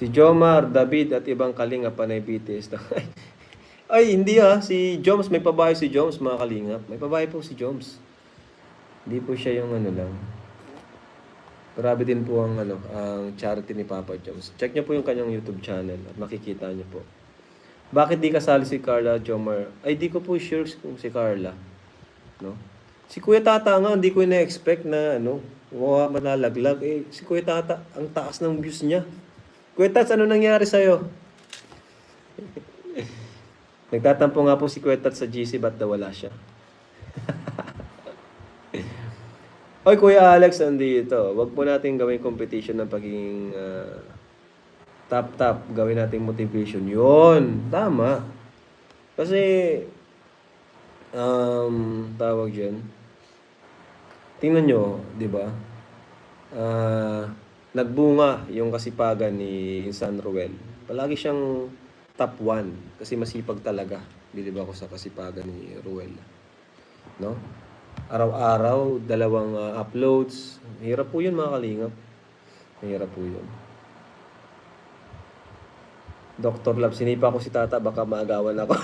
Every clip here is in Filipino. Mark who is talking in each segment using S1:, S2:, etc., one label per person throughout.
S1: Si Jomar, David at ibang kalinga panay BTS. Ay, hindi ah. Si Joms, may pabahay si Joms, mga kalingap. May pabahay po si Joms. Hindi po siya yung ano lang. Grabe din po ang ano, ang charity ni Papa Joms. Check niyo po yung kanyang YouTube channel at makikita niyo po. Bakit di kasali si Carla Jomar? Ay, di ko po sure kung si Carla. No? Si Kuya Tata nga, hindi ko na-expect na ano, wow, malalaglag. Eh, si Kuya Tata, ang taas ng views niya. Kuya Tats, ano nangyari sa'yo? Nagtatampo nga po si Kuya Tats sa GC, ba't daw wala siya? Oy, Kuya Alex, andito. Huwag po natin gawing competition ng pagiging ah, top-top. Gawin natin motivation. Yun, tama. Kasi, um, tawag dyan, tingnan nyo, di ba? Ah, nagbunga yung kasipagan ni Insan Ruel. Palagi siyang top 1 kasi masipag talaga. Bilib ako sa kasipagan ni Ruel. No? Araw-araw, dalawang ah, uploads. Hirap po yun mga kalingap. Mahirap po yun. Dr. Love, sinipa ko si tata, baka maagawan ako.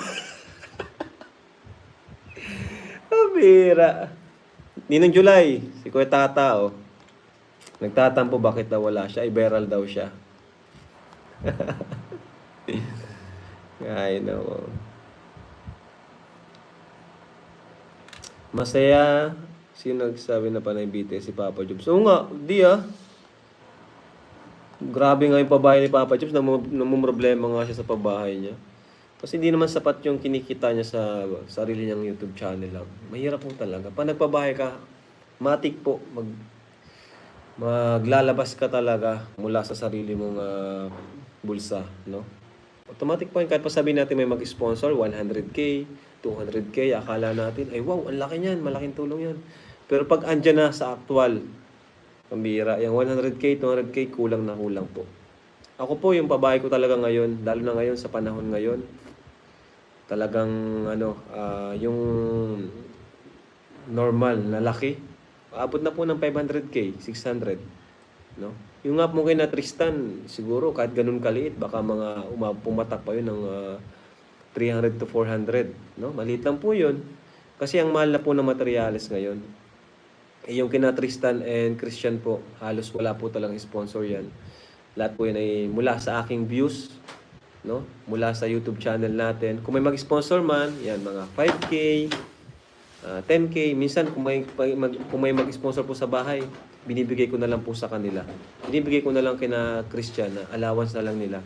S1: Pabira. Ninong July, si Kuya Tata, oh. Nagtatampo bakit daw wala siya. Ay, viral daw siya. Ay, no. Masaya. Sino nagsabi na panay BTS si Papa Jobs? Oo nga, di ah. Grabe nga yung pabahay ni Papa Jobs. Namu, namumroblema nga siya sa pabahay niya. Kasi hindi naman sapat yung kinikita niya sa sarili niyang YouTube channel lang. Mahirap po talaga. Pag nagpabahay ka, matik po. Mag, maglalabas ka talaga mula sa sarili mong ah, bulsa. No? Automatic po yun. Kahit pa sabihin natin may mag-sponsor, 100k, 200k, akala natin, ay wow, ang laki niyan, malaking tulong yan. Pero pag andyan na sa actual, pambira, yung 100k, 200k, kulang na kulang po. Ako po, yung pabahay ko talaga ngayon, lalo na ngayon sa panahon ngayon, talagang ano, ah, yung normal na laki, abot na po ng 500k, 600, no? Yung nga po kay na Tristan, siguro kahit ganun kaliit, baka mga uma, pumatak pa yun ng ah, 300 to 400, no? Maliit lang po yun. Kasi ang mahal na po ng materyales ngayon. Eh, yung kina Tristan and Christian po, halos wala po talagang sponsor yan. Lahat po yan ay mula sa aking views, no? Mula sa YouTube channel natin. Kung may mag-sponsor man, yan mga 5K, ah, 10K, minsan kung may, mag, kung may mag-sponsor po sa bahay, binibigay ko na lang po sa kanila. Binibigay ko na lang kina Christian na allowance na lang nila.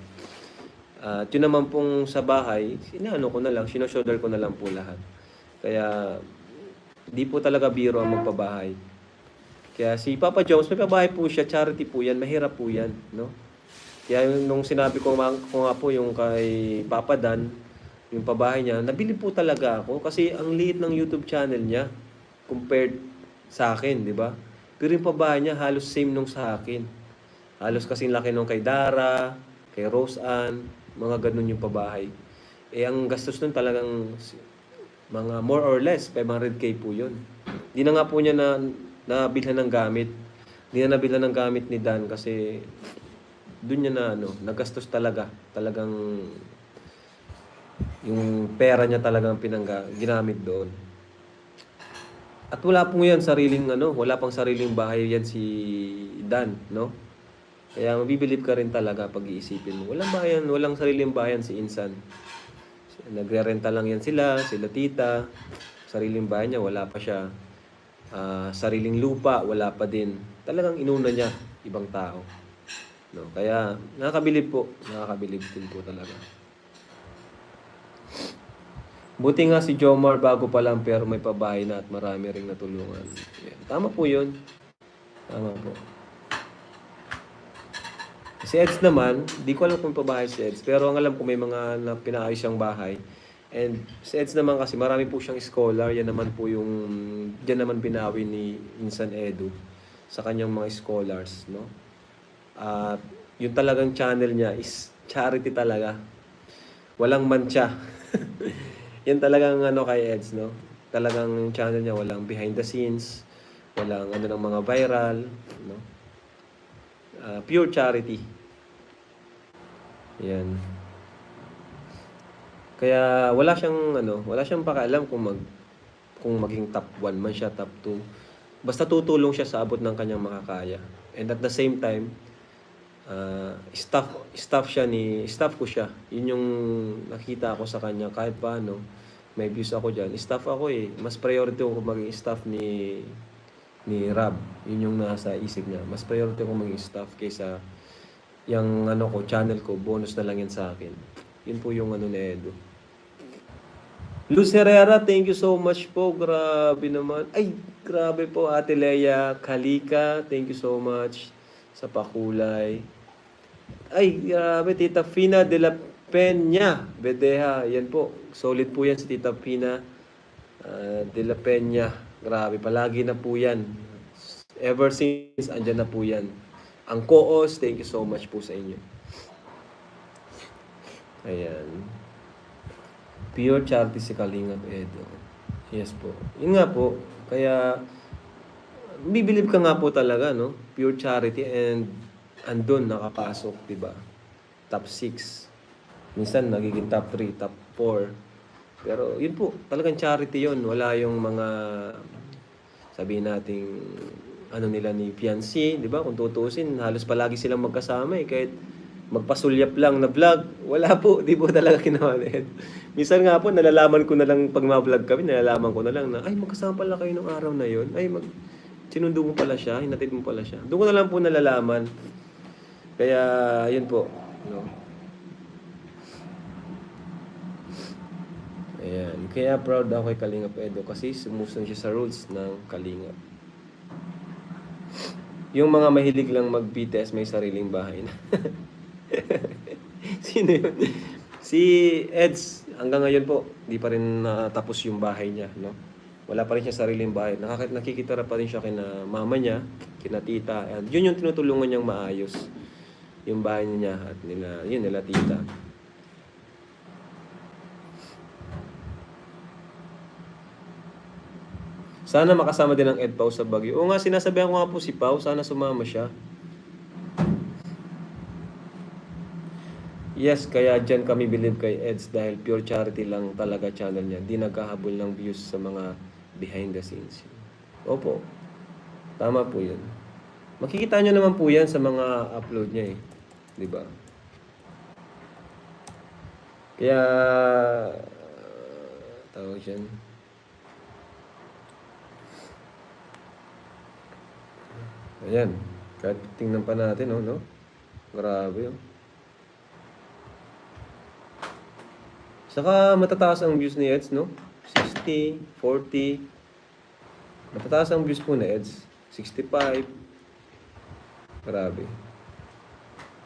S1: At yun naman pong sa bahay, sinaano ko na lang, sinoshoulder ko na lang po lahat. Kaya, di po talaga biro ang magpabahay. Kaya si Papa Jones, may pabahay po siya, charity po yan, mahirap po yan, no? Kaya nung sinabi ko, ko nga po yung kay Papa Dan, yung pabahay niya, nabili po talaga ako kasi ang liit ng YouTube channel niya compared sa akin, di ba? Pero yung pabahay niya halos same nung sa akin. Halos kasing laki nung kay Dara, kay Rose Ann, mga ganun yung pabahay. Eh, ang gastos nun talagang mga more or less, 500k po yun. Di na nga po niya na nabilhan ng gamit. Di na nabilhan ng gamit ni Dan kasi doon niya na ano, nagastos talaga. Talagang yung pera niya talagang pinangga, ginamit doon. At wala po yan sariling ano, wala pang sariling bahay yan si Dan, no? Kaya mabibilib ka rin talaga pag iisipin mo. Walang bayan, walang sariling bayan si Insan. Nagre-renta lang yan sila, sila tita. Sariling bahay niya, wala pa siya. Ah, sariling lupa, wala pa din. Talagang inuna niya, ibang tao. No, kaya nakakabilib po, nakakabilib din po talaga. Buti nga si Jomar bago pa lang pero may pabahay na at marami ring natulungan. Yan. Tama po yun. Tama po. Si Eds naman, di ko alam kung pabahay si Eds, pero ang alam ko may mga na pinaayos siyang bahay. And si Eds naman kasi marami po siyang scholar, yan naman po yung, diyan naman binawi ni Insan Edu sa kanyang mga scholars, no? At yung talagang channel niya is charity talaga. Walang mancha. yan talagang ano kay Eds, no? Talagang yung channel niya walang behind the scenes, walang ano ng mga viral, no? Ah, pure charity. Yan. Kaya wala siyang ano, wala siyang pakialam kung mag kung maging top 1 man siya, top 2. Basta tutulong siya sa abot ng kanyang makakaya. And at the same time, ah, staff staff siya ni staff ko siya. Yun yung nakita ko sa kanya kahit paano may views ako diyan. Staff ako eh. Mas priority ko maging staff ni ni Rab. Yun yung nasa isip niya. Mas priority ko maging staff kaysa yung ano ko, channel ko, bonus na lang yan sa akin. Yun po yung ano ni Edo. Luz Herrera, thank you so much po. Grabe naman. Ay, grabe po. Ate Leia Kalika, thank you so much sa pakulay. Ay, grabe. Tita Fina de la Peña. Bedeha. Yan po. Solid po yan si Tita Fina ah, de la Peña. Grabe. Palagi na po yan. Ever since, andyan na po yan. Ang Koos, thank you so much po sa inyo. Ayan. Pure charity si Kalingap Edo. Yes po. Yun nga po. Kaya, bibilib ka nga po talaga, no? Pure charity and andun nakapasok, di ba? Top 6. Minsan nagiging top 3, top 4. Pero yun po, talagang charity yun. Wala yung mga sabihin nating ano nila ni fiancé, di ba? Kung tutusin, halos palagi silang magkasama eh. Kahit magpasulyap lang na vlog, wala po, di po talaga ginawa Ed. Minsan nga po, nalalaman ko na lang pag ma-vlog kami, nalalaman ko na lang na, ay, magkasama pala kayo nung araw na yon Ay, mag, sinundo mo pala siya, hinatid mo pala siya. Doon ko na lang po nalalaman. Kaya, yun po. No? Ayan. Kaya proud ako kay Kalingap Edo kasi sumusunod siya sa rules ng Kalingap. Yung mga mahilig lang mag-BTS may sariling bahay na. Sino yun? Si Eds, hanggang ngayon po, di pa rin natapos yung bahay niya, no? Wala pa rin siya sariling bahay. Nakaka- nakikita pa rin siya kina mama niya, kina tita. And yun yung tinutulungan niyang maayos. Yung bahay niya at nila, yun nila tita. Sana makasama din ang Ed Pau sa Baguio. Oo nga, sinasabihan ko nga po si Pau, sana sumama siya. Yes, kaya dyan kami believe kay Eds dahil pure charity lang talaga channel niya. Di nagkahabol ng views sa mga behind the scenes. Opo, tama po yun. Makikita nyo naman po yan sa mga upload niya eh. Di ba? Kaya, tawag dyan. Ayan. Kahit tingnan pa natin, oh, no? Grabe, oh. Saka matataas ang views ni Eds, no? 60, 40. Matataas ang views po ni Eds. 65. Grabe.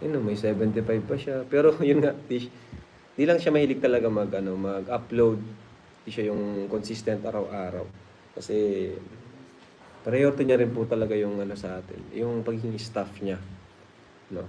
S1: Yun, may 75 pa siya. Pero yun nga, di, di lang siya mahilig talaga mag, ano, mag-upload. Di siya yung consistent araw-araw. Kasi priority niya rin po talaga yung ano sa atin, yung pagiging staff niya. No?